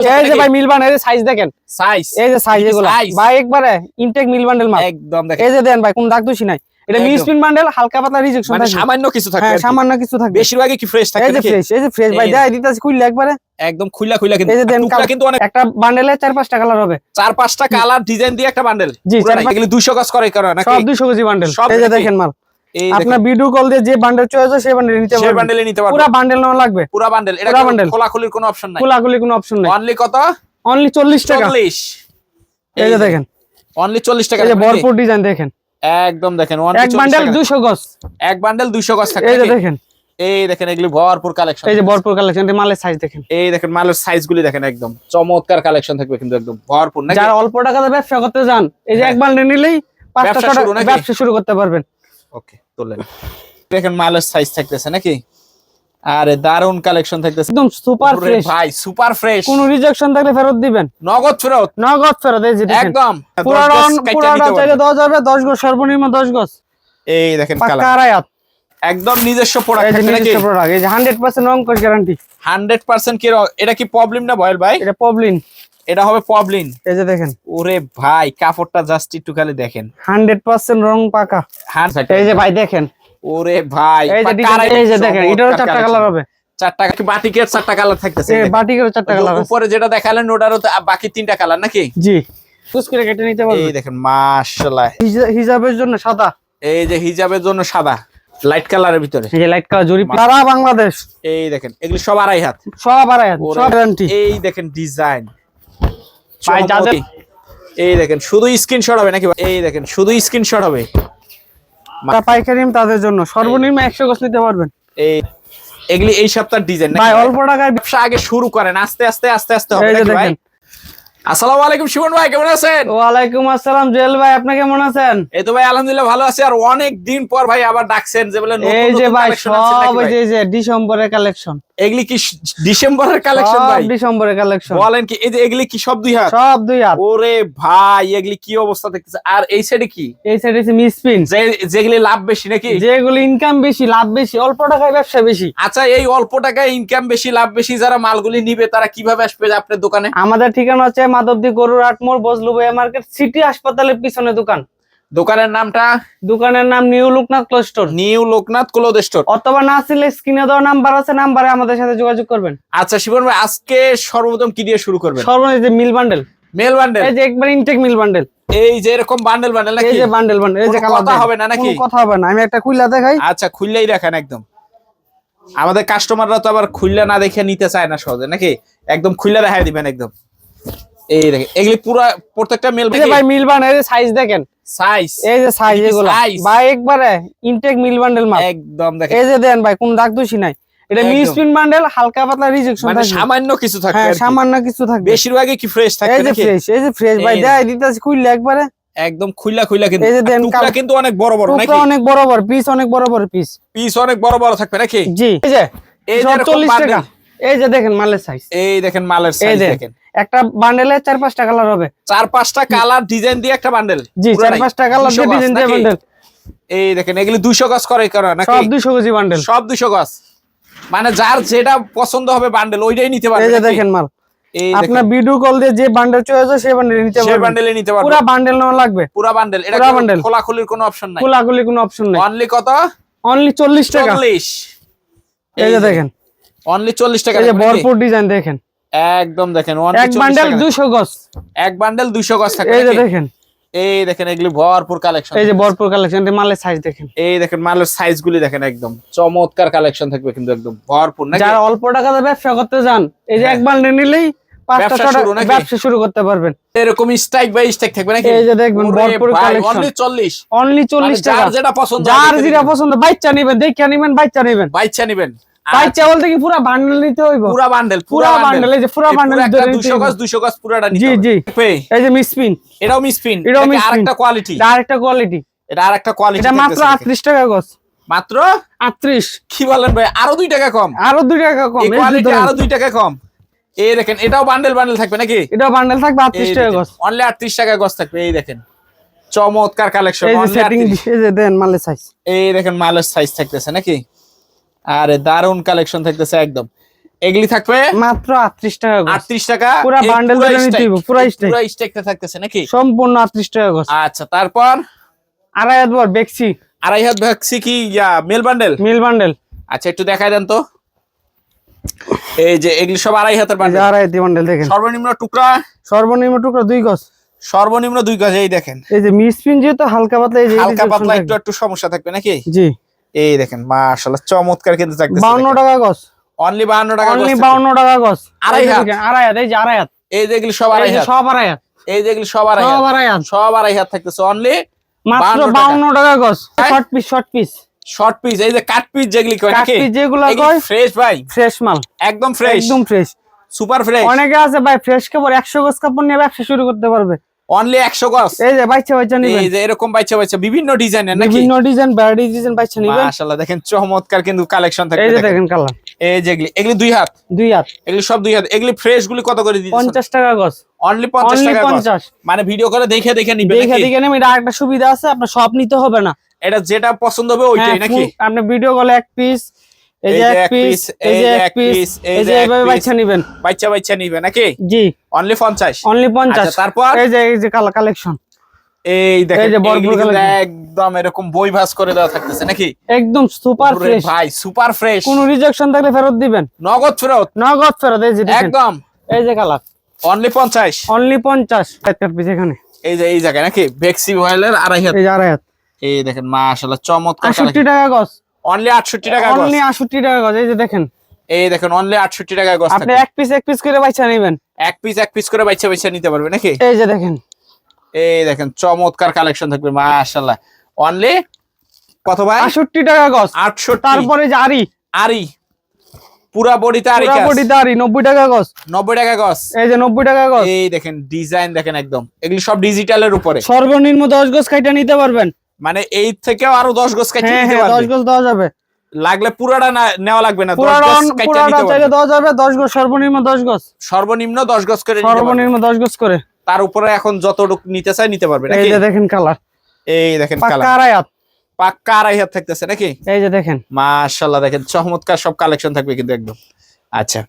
এই যে ভাই মিল বান্ডেল সাইজ দেখেন। সাইজ এই যে সাইজ এগুলো। ভাই একবারে ইনটেক মিল বান্ডেল মাল। একদম দেখেন। এই যে দেন ভাই কোন দাগ দোষী নাই। এটা মিল বান্ডেল হালকা পাতলা রিজেকশন মানে সামান্য কিছু থাকে হ্যাঁ সামান্য কিছু বেশিরভাগই কি ফ্রেশ থাকে এই যে ফ্রেশ এই যে ফ্রেশ ভাই। খুললে একবারে। একদম কিন্তু এই যে দেন কিন্তু অনেক একটা বান্ডেলে চার পাঁচটা কালার হবে। চার পাঁচটা কালার ডিজাইন দিয়ে একটা বান্ডেল জি, চার পাঁচ- 200 গজ করে করে নাকি সব 200 কেজি বান্ডেল সব এই যে দেখেন মাল। আপনার ভিডিও কল দিয়ে যে বান্ডেল চয়েস হয় সেই বান্ডেল নিতে সেই পারবেন। বান্ডেলে নিতে পারব পুরো বান্ডেল নেওয়া লাগবে। পুরা বান্ডেল এটা পুরা খোলাখুলির কোনো অপশন নাই। খোলাখুলি কোনো অপশন নেই। অনলি কত? অনলি 40 টাকা। 40 এই যে দেখেন। অনলি 40 টাকা এই যে ভরপুর ডিজাইন দেখেন। একদম দেখেন এক 40 বান্ডেল 200 গজ। এক বান্ডেল 200 গজ থাকে এই যে দেখেন। এই দেখেন এগুলি ভরপুর কালেকশন এই যে ভরপুর কালেকশন মালের সাইজ দেখেন। এই দেখেন মালের সাইজ গুলি দেখেন একদম। চমৎকার কালেকশন থাকবে কিন্তু একদম ভরপুর নাকি? যারা অল্প টাকাতে ব্যবসা করতে যান এই যে হ্যাঁ। এক বান্ডেল নিলেই পাঁচটা? ব্যবসা শুরু করতে পারবেন। ওকে তোলেন দেখেন মালের সাইজ থাকতেছে নাকি? আরে দারুণ কালেকশন থাকতেছে। একদম সুপার ফ্রেশ ভাই সুপার ফ্রেশ কোনো রিজেকশন থাকলে ফেরত দিবেন। নগদ ফেরত। নগদ ফেরত এই যে একদম। গজ কাইটা পুরাটা চাইলে পারবেন। দেওয়া যাবে 10 গজ সর্বনিম্ন 10 গজ। এই দেখেন কালার আড়াই একদম নিজস্ব প্রোডাক্ট থাকবে নাকি নিজস্ব প্রোডাক্ট এই যে 100% রং গ্যারান্টি 100% কি এটা কি প্রবলেম না বয়েল ভাই? এটা পবলিন এটা হবে প্রবলেম এই যে দেখেন। ওরে ভাই কাপড়টা জাস্ট একটু খালি দেখেন। 100% রং পাকা। এই যে ভাই দেখেন। ওরে ভাই এই যে দেখেন এটারও চারটা কালার হবে। চারটা কি বাটিকের চারটা কালার থাকতেছে এই বাটিকেরও চারটা কালার উপরে যেটা দেখালেন ওটারও তো বাকি তিনটা কালার নাকি? জি। করে কেটে নিতে এই দেখেন মাশাআল্লাহ। হিজাবের জন্য সাদা। এই যে হিজাবের জন্য সাদা লাইট কালারের ভিতরে। এই যে লাইট কালার জরি সারা বাংলাদেশ। এই দেখেন এগুলি সব আড়াই হাত। সব আড়াই হাত, সব গ্যারান্টি এই দেখেন ডিজাইন ভাই, যাদের- এই দেখেন শুধু স্ক্রিনশট হবে নাকি এই দেখেন শুধু স্ক্রিনশট হবে। পাইকারি তাদের জন্য। সর্বনিম্ন একশো গজ নিতে পারবেন। এই এগুলি এই সপ্তাহের ডিজাইন ভাই অল্প টাকায় ব্যবসা আগে শুরু করেন আস্তে আস্তে আস্তে আস্তে হবে নাকি ভাই? আসসালামু আলাইকুম শিবন ভাই কেমন আছেন? ওয়ালাইকুম আসসালাম জুয়েল ভাই আপনি কেমন আছেন? এই তো ভাই আলহামদুলিল্লাহ ভালো আছি আর অনেক দিন পর ভাই আবার ডাকছেন যে বলে এই যে ভাই সব এই যে ডিসেম্বরের কালেকশন এগুলি কি ডিসেম্বরের কালেকশন ভাই? ডিসেম্বরের কালেকশন বলেন কি এই যে এগুলি কি সব দুই হাত? সব দুই হাত। ওরে ভাই এগুলি কি অবস্থা দেখতেছে? আর এই সাইডে কি? এই সাইডে আছে মিসপিন যেগুলি লাভ বেশি নাকি? যেগুলো ইনকাম বেশি লাভ বেশি অল্প টাকায় ব্যবসা বেশি। আচ্ছা এই অল্প টাকায় ইনকাম বেশি লাভ বেশি যারা মালগুলি নিবে তারা কীভাবে আসবে আপনার দোকানে? আমাদের ঠিকানা হচ্ছে মাধবদী গরুর আটমোর বজলু মার্কেট সিটি হাসপাতালের পিছনে দোকান। দোকানের নামটা? দোকানের নাম new Loknath close store. New Loknath cloth store. অথবা না আসলে স্ক্রিনে দেওয়া নাম্বার আছে নাম্বারে আমাদের সাথে যোগাযোগ করবেন। আচ্ছা শিবন ভাই আজকে সর্বপ্রথম কি দিয়ে শুরু করবেন? সর্বনিম্ন যে মিল বান্ডেল। মেল বান্ডেল? এই যে একবার ইনটেক মিল বান্ডেল। এই যে এরকম বান্ডেল বান্ডেল নাকি? এই যে বান্ডেল বান্ডেল এই যে কথা হবে না নাকি? কথা হবে না আমি একটা খুইলা দেখাই। আচ্ছা খুললেই রাখেন একদম। আমাদের কাস্টমাররা তো আবার খুললে না দেখে নিতে চায় না সহজে নাকি? একদম খুললে দেখাই দিবেন একদম। এই দেখেন এগুলি পুরো প্রত্যেকটা মেল ভাই মিল বান্ডেল সাইজ দেখেন। সাইজ এই যে সাইজ এগুলো ভাই একবারে ইনটেক মিল বান্ডেল মাল। একদম দেখেন। এই যে দেন ভাই কোন দাগ দোষী নাই। এটা মিল বান্ডেল হালকা পাতলা রিজেকশন মানে সামান্য কিছু থাকবে হ্যাঁ সামান্য কিছু থাকবে। বেশিরভাগই কি ফ্রেশ থাকবে এই যে ফ্রেশ এই যে ফ্রেশ ভাই দেয় দিতেছি খুললে একবারে। একদম খুইলা খুইলা কিন্তু। এই যে দেন টুকরা কিন্তু অনেক বড় বড় নাকি? টুকরা অনেক বড় বড় পিস অনেক বড় বড় পিস পিস অনেক বড় বড় থাকবে নাকি? জি। এই যে এই যে 40 টাকা। এই যে দেখেন মালের সাইজ এই দেখেন মালের সাইজ দেখেন। একটা বান্ডেলে চার পাঁচটা কালার হবে। চার পাঁচটা কালার ডিজাইন দিয়ে একটা বান্ডেল জি চার পাঁচটা কালার দিয়ে ডিজাইন দিয়ে বান্ডেল এই দেখেন এগুলি 200 গজ করে করে নাকি? সব 200 কেজি বান্ডেল সব 200 গজ। মানে যার যেটা পছন্দ হবে বান্ডেল ওইটাই নিতে পারবে এই যে দেখেন মাল। এই আপনার ভিডিও কল দিয়ে যে বান্ডেল চয়েস হয় সেই বান্ডেল নিতে সেই পারবেন। বান্ডেলে নিতে পারবে। পুরো বান্ডেল নেওয়া লাগবে। পুরা বান্ডেল এটা কোনো খোলাখুলির কোনো অপশন নাই। কোলাগুলি কোনো অপশন নেই। অনলি কত? অনলি 40 টাকা। 40 এই যে। দেখেন। অনলি 40 টাকা এই ভরপুর ডিজাইন দেখেন। একদম দেখেন এক বান্ডেল টাকা। 200 গজ। এক বান্ডেল 200 গজ থাকে এই যে দেখেন। এই দেখেন এগুলি ভরপুর কালেকশন এই যে ভরপুর কালেকশন মালের সাইজ দেখেন। এই দেখেন মালের সাইজ গুলি দেখেন একদম। চমৎকার কালেকশন থাকবে কিন্তু একদম ভরপুর নাকি? যারা অল্প টাকাতে ব্যবসা করতে যান এই যে হ্যাঁ। এক বান্ডেল নিলেই ব্যবসা শুরু নাকি? ব্যবসা শুরু করতে পারবেন। এরকম স্ট্রাইক বাই স্ট্রাইক থাকবে নাকি? এই যে দেখবেন ভরপুর কালেকশন অনলি 40 অনলি 40 মানে টাকা। যার যেটা পছন্দ যার যেটা পছন্দ বাচ্চা নেবেন দেখে নেবেন বাচ্চা নেবেন। বাইচা নেবেন। বাচ্চা বলতে কি পুরো বান্ডেল নিতে হইব। পুরা বান্ডেল পুরা বান্ডেল এই যে পুরা বান্ডেল 200 গজ 200 গজ পুরাটা নিতে জি। জি। এই যে মিসপিন এটাও মিসপিন এটাও এটাও। আরেকটা কোয়ালিটি আরেকটা কোয়ালিটি এটা আরেকটা কোয়ালিটি এটা মাত্র 38 টাকা গজ। মাত্র? 38 কি বলেন ভাই আরও 2 টাকা কম। আরও 2 টাকা কম। এই কোয়ালিটি আরও 2 টাকা কম। এই দেখেন এটাও বান্ডেল বান্ডেল থাকবে নাকি? এটা বান্ডেল থাকবে 38 টাকা গজ। অনলি 38 টাকা গজ থাকবে। এই দেখেন চমৎকার কালেকশন এই যে সেটিং এই যে দেন মালের সাইজ এই দেখেন মালের সাইজ থাকতেছে নাকি? আরে দারুণ কালেকশন থাকতেছে একদম। এগুলি থাকবে মাত্র আটত্রিশ টাকা গজ আটত্রিশ টাকা। পুরো বান্ডেল পুরা ধরে নিতে stack, হইব, পুরা স্টেকটা থাকতেছে নাকি? সম্পূর্ণ আটত্রিশ টাকা গজ আচ্ছা তারপর? আড়াই হাত বর বেক্সি। আড়াই হাত ভ্যাক্সি কি ইয়া মেল বান্ডেল মেল বান্ডেল আচ্ছা একটু দেখাই দেন তো। এই যে এগুলি সব আড়াই হাতের বান্ডেল আড়াই হাতি বান্ডেল দেখেন। সর্বনিম্ন টুকরা? সর্বনিম্ন টুকরা দুই গজ সর্বনিম্ন দুই গজ এই দেখেন। এই যে মিসপিন যেহেতু হালকা পাতলা এই যে হালকা পাতলা একটু একটু সমস্যা থাকবে নাকি? জি। এই দেখেন মাশাআল্লাহ চমৎকার কিন্তু থাকতেছে বাউন্ন টাকা গজ অনলি 52 টাকা অনলি গজ বাউন্ন টাকা গজ আড়াই হাত। আড়াই হাত এই যে আড়াই হাত। এই যে এগুলি সব আড়াই হাত। সব আড়াই হাত। এই যে এগুলি সব আড়াই হাত। সব আড়াই হাত। সব আড়াই হাত থাকতেছে অনলি মাত্র 52 টাকা। গজ হ্যাঁ? Short piece short piece short piece এই যে কাট পিস যেগুলি কয় কাট পিস যেগুলো কয়? ফ্রেশ ভাই। ফ্রেশ মাল। একদম ফ্রেশ একদম ফ্রেশ সুপার ফ্রেশ অনেকে আছে ভাই ফ্রেশ কাপড় একশো গজ কাপড় নিয়ে ব্যবসা শুরু করতে পারবে। অনলি 100 গজ। এই যে বাচ্চা বাচ্চা নিবেন। এই যে এরকম বাচ্চা বাচ্চা বিভিন্ন ডিজাইনের নাকি? বিভিন্ন ডিজাইন ভ্যারাইটি ডিজাইন বাচ্চা নিবেন। মাশাআল্লাহ দেখেন চমৎকার কিন্তু কালেকশন থাকবে এই যে দেখেন। কালার। এই যে এগুলি এগুলি দুই হাত? দুই হাত। এগুলি সব দুই হাত। এগুলি ফ্রেশ গুলি কত করে দিচ্ছেন পঞ্চাশ টাকা গজ। অনলি 50 টাকা গজ। মানে ভিডিও করে দেখে দেখে নিবে দেখে দেখে নেবেন এটা একটা সুবিধা আছে আপনার সব নিতে হবে না। এটা যেটা পছন্দ হবে ওইটাই হ্যাঁ, নাকি? আপনি ভিডিও কলে এক পিস এই যে এক পিস এই যে এক পিস এই যে এক বাচ্চা নিবেন। বাচ্চা বাচ্চা নিবে নাকি? জি। অনলি 50 অনলি পঞ্চাশ। তারপর? এই যে এই যে কালার কালেকশন এই দেখেন এই যে বড় এইগুলি বড় কিন্তু collection। একদম এরকম বই ভাস করে দেওয়া থাকতেছে নাকি? একদম সুপার ফ্রেশ ভাই সুপার ফ্রেশ কোনো রিজেকশন থাকলে ফেরত দিবেন। নগদ ফেরত? নগদ ফেরত এই যে একদম। এই যে কালার অনলি 50 অনলি পঞ্চাশ পিস এখানে। এই যে এই জায়গায় নাকি? ভেক্সি অয়েলের আড়াই হাত। এই আড়াই হাত। এই দেখেন মাশাআল্লাহ চমৎকার টাকা গজ। অনলি 68 টাকা গজ। অনলি আষট্টি টাকা গজ এই যে দেখেন। এই দেখেন অনলি 68 টাকা গজ আপনি এক পিস এক পিস করে বাচ্চা নেবেন। এক পিস এক পিস করে বাচ্চা বাচ্চা নিতে পারবে নাকি? এই যে দেখেন। এই দেখেন চমৎকার কালেকশন থাকবে মাশাআল্লাহ। অনলি কত ভাই? আষট্টি টাকা গজ। 68 তারপরে যে আরি আরি পুরা বডিতে আরি পুরা বডিতে আরি নব্বই টাকা গজ। 90 টাকা গজ। এই যে নব্বই টাকা গজ। এই দেখেন ডিজাইন দেখেন একদম। এগুলি সব ডিজিটালের উপরে। সর্বনিম্ন দশ গজ কাইটা নিতে পারবেন। মানে এই থেকেও আরও 10 গজ কাটিয়ে হ্যাঁ নিতে হ্যাঁ দশ পারবে গজ দেওয়া যাবে। লাগলে পুরাটা না নেওয়া লাগবে না 10 পুরাটা গজ কাটিয়ে পুরাটা পারবে। দেওয়া যাবে দশ গজ সর্বনিম্ন দশ গজ। সর্বনিম্ন 10 গজ করে সর্বনিম্ন দশ গজ করে। তার উপরে এখন যতটুকু নিতে চাই নিতে পারবে এই যে দেখেন কালার। এই দেখেন কালার। আড়াই হাত। পাক্কা আড়াই হাত থাকতেছে নাকি? এই যে দেখেন। মাশাআল্লাহ দেখেন চমৎকার সব কালেকশন থাকবে কিন্তু একদম। আচ্ছা।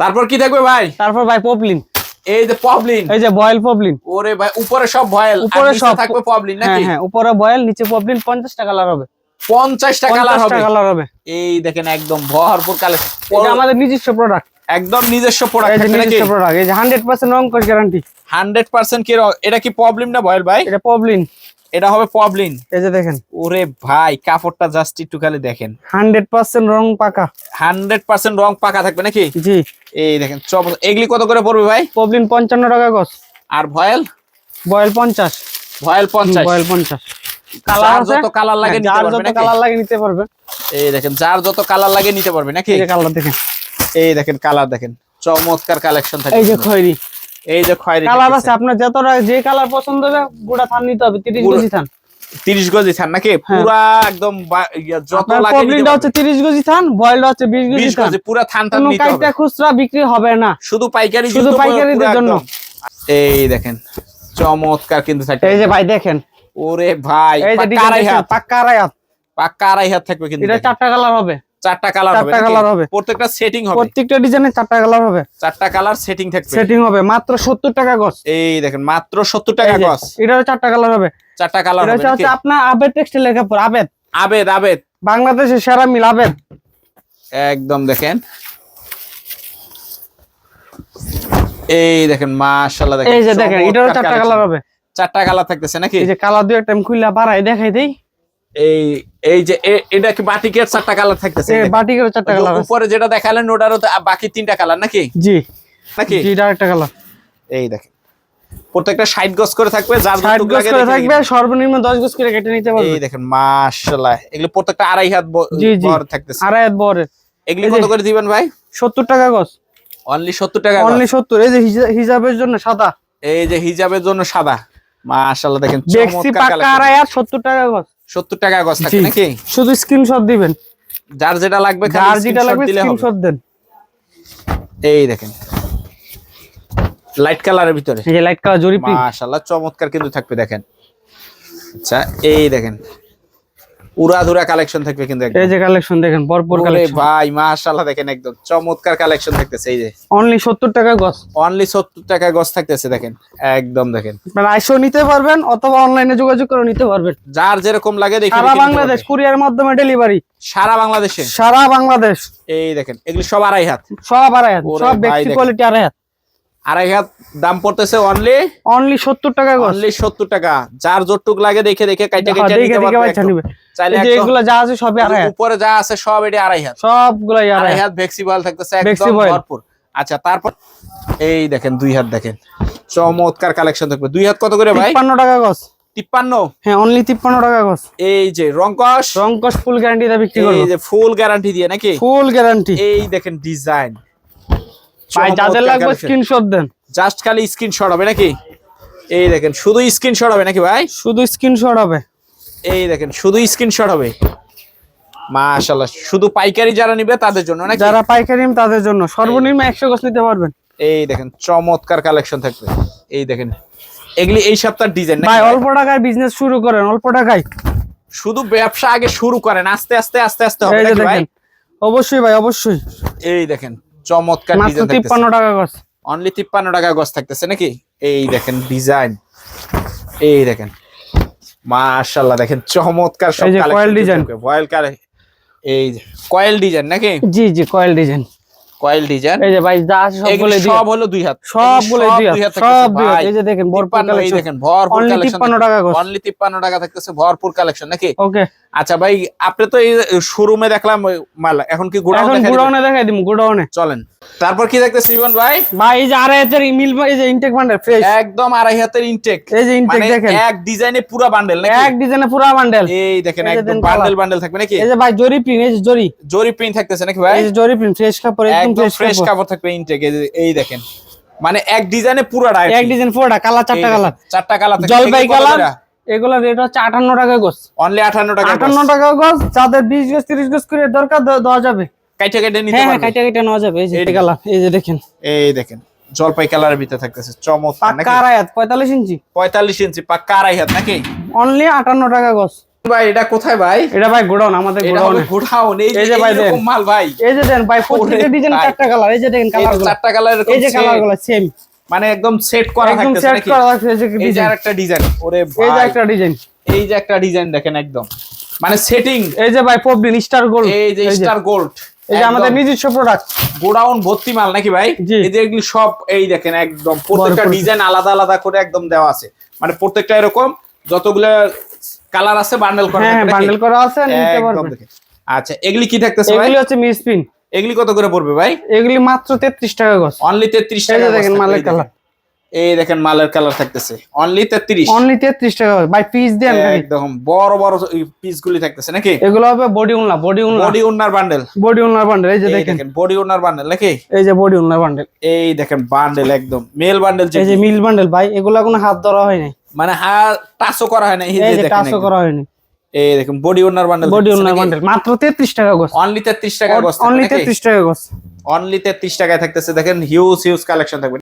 তারপর কি থাকবে ভাই? তারপর ভাই পপলিন এই যে পবলিন এই যে বয়েল পবলিন ওরে ভাই উপরে সব বয়েল উপরে সব থাকবে পবলিন হ্যাঁ নাকি? হ্যাঁ উপরে বয়েল নিচে পবলিন 50 টাকা কালার হবে। 50 টাকা কালার হবে। পঞ্চাশটা কালার হবে। এই দেখেন একদম ভরপুর কালেকশন এটা আমাদের নিজস্ব প্রোডাক্ট একদম নিজস্ব প্রোডাক্ট নিজস্ব প্রোডাক্ট এই যে হান্ড্রেড পার্সেন্ট রং কোচ গ্যারান্টি 100% কি এটা কি প্রবলেম না বয়েল ভাই? এটা পপলিন এটা হবে পবলিন। এই যে দেখেন। ওরে ভাই কাপড়টা জাস্ট একটু খালি দেখেন। হান্ড্রেড পার্সেন্ট রং পাকা। 100% রং পাকা থাকবে নাকি? জি। এই দেখেন চমৎকার এগুলি কত করে পড়বে ভাই? পপলিন পঞ্চান্ন টাকা গজ। আর ভয়েল? বয়েল পঞ্চাশ। ভয়েল 50 বয়েল পঞ্চাশ। কালার যত কালার লাগে হ্যাঁ, নিতে যার পারবে যত কালার লাগে নিতে পারবে। এই দেখেন যার যত কালার লাগে নিতে পারবে নাকি? এই কালার দেখেন। এই দেখেন কালার দেখেন। চমৎকার কালেকশন থাকে এই যে খয়েরি এই যে খয়েরি কালার আছে আপনার যতটা যে কালার পছন্দ হবে গোটা থান নিতে হবে তিরিশ পুরো- গজি থান। 30 গজি থান নাকি? হ্যাঁ। পুরা একদম যত লাগে পারবে। হচ্ছে তিরিশ গজি থান বয়েলটা হচ্ছে বিশ গজি থান 20 থান। গজি পুরা থান থান নিতে হবে। কাইটা খুচরা বিক্রি হবে না। শুধু পাইকারি শুধু পাইকারিদের জন্য। এই দেখেন চমৎকার কিন্তু এই যে ভাই দেখেন। ওরে ভাই পাক্কা আড়াই হাত। পাক্কা আড়াই হাত। পাক্কা আড়াই হাত থাকবে কিন্তু এটা চারটা কালার হবে। চারটা কালার হবে চারটা কালার হবে। প্রত্যেকটা সেটিং হবে। প্রত্যেকটা ডিজাইনে চারটা কালার হবে। চারটা কালার সেটিং থাকবে। সেটিং হবে। মাত্র সত্তর টাকা গজ। এই দেখেন মাত্র 70 টাকা গজ। এটারও চারটা কালার হবে। চারটা কালার হবে নাকি? হচ্ছে আপনার আবেদ টেক্সটাইল কাপড় আবেদ। আবেদ আবেদ। বাংলাদেশের সেরা মিল আবেদ। একদম দেখেন। এই দেখেন মাশাআল্লাহ দেখেন এই যে দেখেন এটাও চারটা কালার হবে। চারটা কালার থাকতেছে নাকি? এই যে কালার দুই একটা আমি খুললা বাড়াই দেখাই দেই। এই এই যে এটা কি বাটিকের চারটা কালার থাকতেছে। চারটা কালার উপরে যেটা দেখালেন ওটারও বাকি তিনটা কালার নাকি? জি। নাকি? জি এটা একটা কালার এই দেখেন। প্রত্যেকটা গজ করে থাকবে যার লাগে করে থাকবে সর্বনিম্ন দশ গজ করে কেটে নিতে পারবে। এই দেখেন মাশাআল্লাহ। এগুলো প্রত্যেকটা আড়াই হাত। বহর থাকতেছে। আড়াই হাত বহরের এগুলি কত করে দিবেন ভাই? সত্তর টাকা গজ। অনলি সত্তর টাকা গজ। অনলি সত্তর। এই যে হিজা- হিজাবের জন্য সাদা। এই যে হিজাবের জন্য সাদা। মাশাআল্লাহ দেখেন চমৎকার হাত সত্তর টাকা গজ। সত্তর টাকা গজ থাকে নাকি? শুধু স্ক্রিনশট দিবেন। যার যেটা লাগবে যার যেটা লাগবে স্ক্রিনশট দেন। এই দেখেন। লাইট কালারের ভিতরে। এই যে লাইট কালার জরি প্রিন্ট মাশাআল্লাহ চমৎকার কিন্তু থাকবে দেখেন। আচ্ছা এই দেখেন। উড়াধুরা কালেকশন থাকবে কিন্তু এই যে কালেকশন দেখেন ভরপুর কালেকশন ভাই মাশাআল্লাহ দেখেন একদম চমৎকার কালেকশন থাকতেছে এই যে। অনলি সত্তর টাকা গজ অনলি সত্তর টাকা গজ থাকতেছে দেখেন একদম দেখেন। আপনারা আইসো নিতে পারবেন অথবা অনলাইনে যোগাযোগ করে নিতে পারবেন। যার যেরকম লাগে দেখে সারা বাংলাদেশ কুরিয়ার মাধ্যমে ডেলিভারি সারা বাংলাদেশে? সারা বাংলাদেশ। এই দেখেন এগুলি সব আড়াই হাত। সব আড়াই হাত সব দেখেন। কোয়ালিটি আড়াই হাত। আড়াই হাত দাম পড়তেছে অনলি অনলি সত্তর টাকা অনলি টাকা। যার যতটুক লাগে দেখে দেখে কাইটা কাইটা নিতে দেখে পারবে বাচ্চা একদম। নিবে চাইলে এই যে একদম- এগুলো যা আছে সবই আড়াই উপরে যা আছে সব এটি আড়াই হাত। সবগুলাই আড়াই আড়াই হাত। হাত ভেক্সিবল থাকতেছে একদম ভরপুর। আচ্ছা তারপর এই দেখেন দুই হাত দেখেন। চমৎকার কালেকশন থাকবে। দুই হাত কত করে ভাই? তিপ্পান্ন টাকা তিপ্পান্ন? হ্যাঁ অনলি তিপ্পান্ন টাকা গজ। এই যে রংকশ? রংকশ ফুল গ্যারান্টি বিক্রি এই যে ফুল গ্যারান্টি দিয়ে নাকি? ফুল গ্যারান্টি এই দেখেন ডিজাইন ভাই যাদের লাগবে স্ক্রিনশট দেন। জাস্ট খালি স্ক্রিনশট হবে নাকি? এই দেখেন শুধু স্ক্রিনশট হবে নাকি ভাই? শুধু স্ক্রিনশট হবে। এই দেখেন শুধু স্ক্রিনশট হবে। মাশাআল্লাহ শুধু পাইকারি যারা নিবে তাদের জন্য নাকি? যারা পাইকারি তাদের জন্য। সর্বনিম্ন একশো গজ নিতে পারবেন। এই দেখেন চমৎকার কালেকশন থাকবে। এই দেখেন এগুলি এই সপ্তাহের ডিজাইন ভাই অল্প টাকায় বিজনেস শুরু করেন অল্প টাকায়। শুধু ব্যবসা আগে শুরু করেন আস্তে আস্তে আস্তে আস্তে হবে নাকি ভাই? অবশ্যই ভাই অবশ্যই। এই দেখেন চমৎকার ডিজাইন তিপ্পান্ন টাকা গজ। অনলি তিপ্পান্ন টাকা গজ থাকতেছে নাকি? এই দেখেন ডিজাইন এই দেখেন মাশাআল্লাহ দেখেন চমৎকার সব কয়েল ডিজাইন। কয়েল কার এই কয়েল ডিজাইন নাকি? জি জি কয়েল ডিজাইন কয়েল ডিজাইন এই যে ভাই যা আছে সবগুলো সব হলো দুই হাত। সবগুলো দুই হাত সব দুই হাত। এই যে দেখেন ভরপুর কালেকশন দেখেন ভরপুর কালেকশন 53 টাকা গজ। অনলি তিপ্পান্ন টাকা থাকতেছে ভরপুর কালেকশন নাকি? ওকে আচ্ছা ভাই আপনি তো এই শোরুমে দেখলাম মাল এখন কি গোডাউন দিবেন? দেখাই দিমু গোডাউনে। চলেন। তারপর কি দেখতেছি ইবন ভাই? ভাই এই যে আড়াই হাতের মিল এই যে ইনটেক বান্ডেল ফ্রেশ একদম আড়াই হাতের ইনটেক এই যে ইনটেক মানে দেখেন। এক ডিজাইনে পুরো বান্ডেল নাকি? এক ডিজাইনে পুরা বান্ডেল এই দেখেন একদম বান্ডেল বান্ডেল থাকবে নাকি? এই যে ভাই জরি প্রিন্ট এই যে জরি। জরি প্রিন্ট থাকতেছে নাকি ভাই? এই যে জরি প্রিন্ট ফ্রেশ কাপড় একদম ফ্রেশ কাপড়। থাকবে ইনটেক এই দেখেন। মানে এক ডিজাইনে পুরো এক ডিজাইন পুরোটা কালার চারটা কালার। চারটা কালার জলপাই কালার। এগুলা রেট হচ্ছে আটান্ন টাকা গোস অনলি 58 টাকা আটান্ন টাকা গজ যাদের বিশ গজ তিরিশ গজ করে দরকার দেওয়া যাবে। কাইটা কাইটা নিতে হ্যাঁ হ্যাঁ কাইটা কাইটা নেওয়া যাবে। এই যে কালার এই যে দেখেন। এই দেখেন জলপাই কালারের ভিতরে থাকতেছে চমৎকার পাক্কা আড়াই হাত পঁয়তাল্লিশ ইঞ্চি। 45 ইঞ্চি পাক্কা আড়াই হাত নাকি? অনলি আটান্ন টাকা গজ। ভাই এটা কোথায় ভাই? এটা ভাই গোডাউন আমাদের গোডাউনে। গোডাউন এই যে ভাই এরকম মাল ভাই। এই যে দেন ভাই প্রত্যেকটা ডিজাইন চারটা কালার এই যে দেখেন কালার চারটা কালার এই যে কালারগুলো সেম মানে একদম সেট করা একদম সেট করা আছে এই যে এই যে ডিজাইন আরেকটা ডিজাইন ওরে এই যে একটা ডিজাইন এই যে একটা ডিজাইন দেখেন একদম। মানে সেটিং এই যে ভাই পবলিন স্টার গোল্ড এই যে স্টার গোল্ড এই যে আমাদের নিজস্ব প্রোডাক্ট গোডাউন ভর্তি মাল নাকি ভাই। এই যে এগুলি সব এই দেখেন একদম। প্রত্যেকটা ডিজাইন আলাদা আলাদা করে একদম দেওয়া আছে। মানে প্রত্যেকটা এরকম যতগুলো কালার আছে বান্ডেল করা হ্যাঁ বান্ডেল করা আছে নিতে পারবেন আচ্ছা এগুলি কি থাকতেছে ভাই? এগুলি হচ্ছে মিসপিন এগুলি কত করে পড়বে ভাই? এগুলি মাত্র তেত্রিশ টাকা গজ। অনলি 33 টাকা দেখেন মালের কালার। এই দেখেন মালের কালার থাকতেছে। অনলি 33 অনলি তেত্রিশ টাকা ভাই পিস দেন একদম। বড় বড় পিস গুলি থাকতেছে নাকি? এগুলো হবে বডি উনলা বডি উনলা বডি ওনার বান্ডেল বডি উনলার বান্ডেল এই যে দেখেন। বডি ওনার বান্ডেল নাকি? এই যে বডি উনলার বান্ডেল এই দেখেন বান্ডেল একদম। মেল বান্ডেল এই যে মিল বান্ডেল ভাই এগুলা কোনো হাত ধরা হয় নাই। মানে হাত টাচও করা হয় না এই যে টাচও করা হয়নি। এই দেখেন বডি ওনার বান্ডেল বডি ওনার বান্ডেল মাত্র তেত্রিশ টাকা গজ অনলি 33 টাকা বস্তা অনলি তেত্রিশ টাকা গজ অনলি 33 টাকায় থাকতেছে। দেখেন হিউজ হিউজ কালেকশন থাকবে।